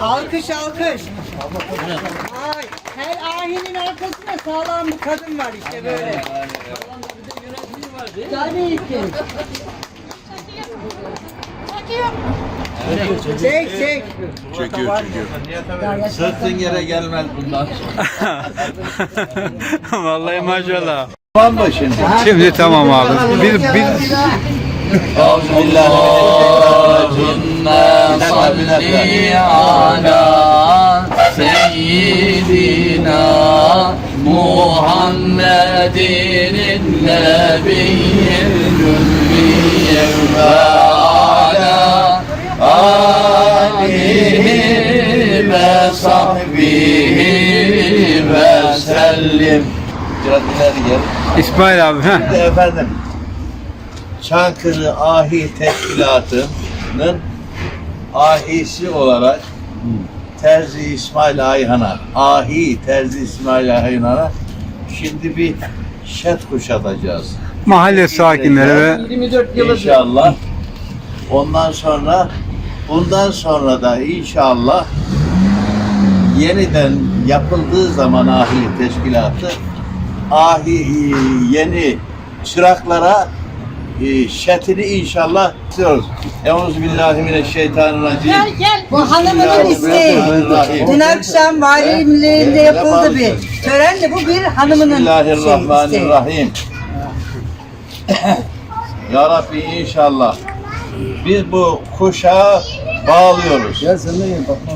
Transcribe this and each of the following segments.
Alkış alkış. Ay, her ahinin arkasında sağlam bir kadın var işte böyle. Tabii ki. Çek çek. Çekiyor çekiyor. Sırtın yere gelmez bundan sonra. Vallahi maşallah. Tamam mı şimdi? Şimdi tamam abi. Biz biz Allahümme salli ala seyyidina Muhammedin nebiyyil ümmiyye ve ala alihi ve sahbihi ve sellim. İsmail abi. Şimdi efendim Çankırı Ahi Teşkilatı'nın ahisi olarak Terzi İsmail Ayhan'a, Ahi Terzi İsmail Ayhan'a şimdi bir şet kuşatacağız. Mahalle sakinleri ve 24 yılı İnşallah. Ondan sonra bundan sonra da inşallah yeniden yapıldığı zaman ahi teşkilatı ahi yeni çıraklara şetini inşallah istiyoruz. Euzubillahimineşşeytanirracim. Bu hanımının isteği. Dün akşam valiliğinde yapıldı bir törenle bu bir hanımının isteği. Bismillahirrahmanirrahim. ya Rabbi inşallah biz bu kuşağı bağlıyoruz.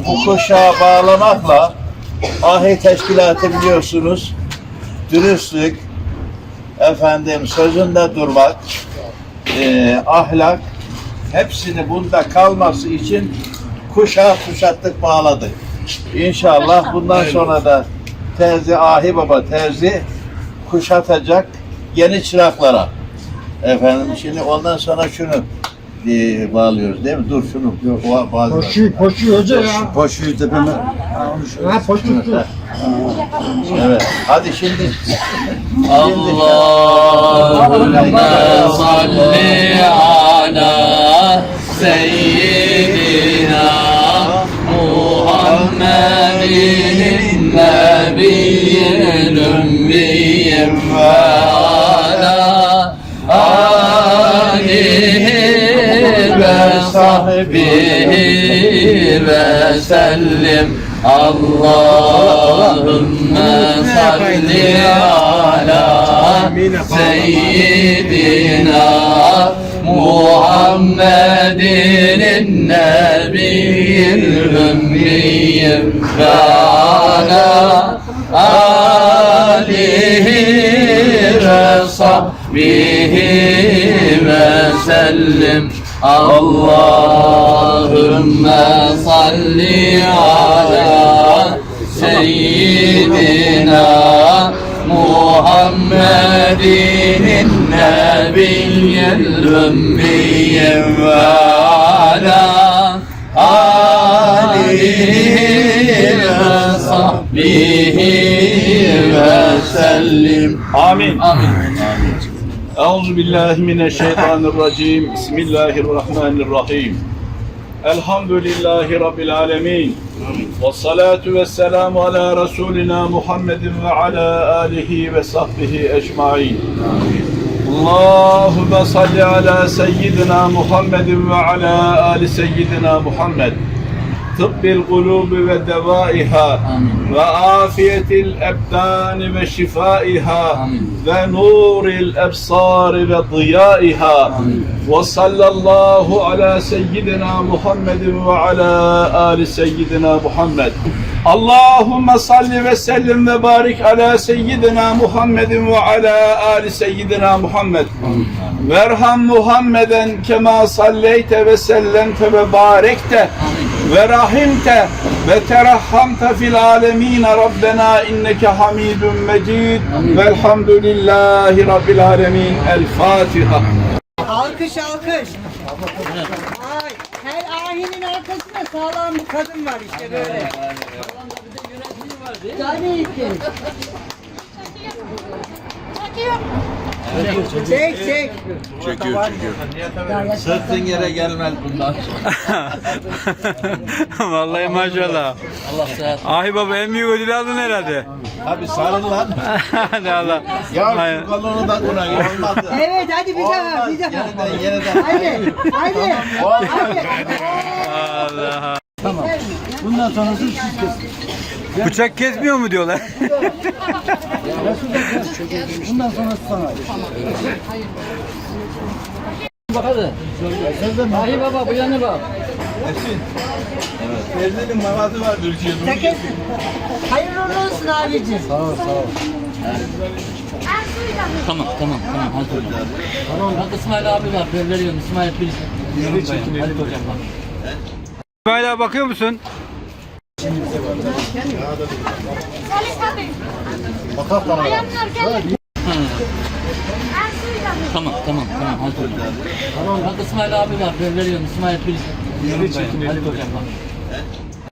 Bu kuşağı bağlamakla ahi teşkilatı biliyorsunuz dürüstlük, efendim sözünde durmak, eee, ahlak hepsini bunda kalması için kuşağı kuşattık bağladık. İnşallah bundan sonra da terzi ahi baba terzi kuşatacak yeni çıraklara. Efendim şimdi ondan sonra şunu eee, bağlıyoruz değil mi? Dur şunu. Yok. Koşuyor, koşuyor hoca ya. Koşuyu tepeme. Ha koşuyor. Evet. Hadi şimdi. Allahümme salli ala seyyidina Muhammedin nebiyyil ümmiyye ve sahbihi ve sellim Allahümme salli ala seyyidina Muhammedin nebiyyil ümmiyye ve ala alihi ve sahbihi ve sellim Allahümme salli ala seyyidina Muhammedin nebiyyil ümmiyye ve ala alihi ve sahbihi ve sellim Amin. Amin. Euzu billahi mineşşeytanirracim. Bismillahirrahmanirrahim. Elhamdülillahi rabbil alamin. Ve salatu ve selamu ala Resulina Muhammedin ve ala alihi ve sahbihi ecmaîn. Allahümme salli ala seyyidina Muhammedin ve ala ali seyyidina Muhammed. Tıbbil kulubi ve devaiha ve afiyetil ebdani ve şifaiha Amin. ve nuril ebsari ve diyaiha. Ve sallallahu ala seyyidina Muhammedin ve ala ali seyyidina Muhammed. Allahümme salli ve sellim ve barik ala seyyidina Muhammedin ve ala ve rahimte ve terahhamte fil alemin Rabbena inneke hamidun mecid. Velhamdülillahi rabbil alemin. El Fatiha. Alkış alkış. Ay, her ahinin arkasında sağlam bir kadın var işte böyle. Tabii ki. Çek çek. Çekiyor çekiyor. Sırtın yere gelmez bundan sonra. Vallahi maşallah. Allah sıhhat. Ahi baba en büyük ödülü aldın herhalde. Abi sarıl lan. Hadi Allah. Ya şu kolonu da buna olmadı. Evet hadi bir daha bir daha. Yeniden yeniden. Hadi hadi. Hadi. Allah. Bundan sonrası siz kesin. Bıçak kesmiyor mu diyorlar? Bundan sonrası sana. Ahi baba bu yana bak. Ferdi'nin mamatı var Türkiye'de. Sakın. Hayırlı uğurlu olsun abicim. Tamam tamam tamam hadi hocam. Tamam. Bak İsmail abi var. Ben veriyorum İsmail bir. Hadi hocam bak. Hala bakıyor musun? Tamam tamam tamam hadi hocam. Bak İsmail abi var. Ben veriyorum İsmail bir. Hadi hocam bak.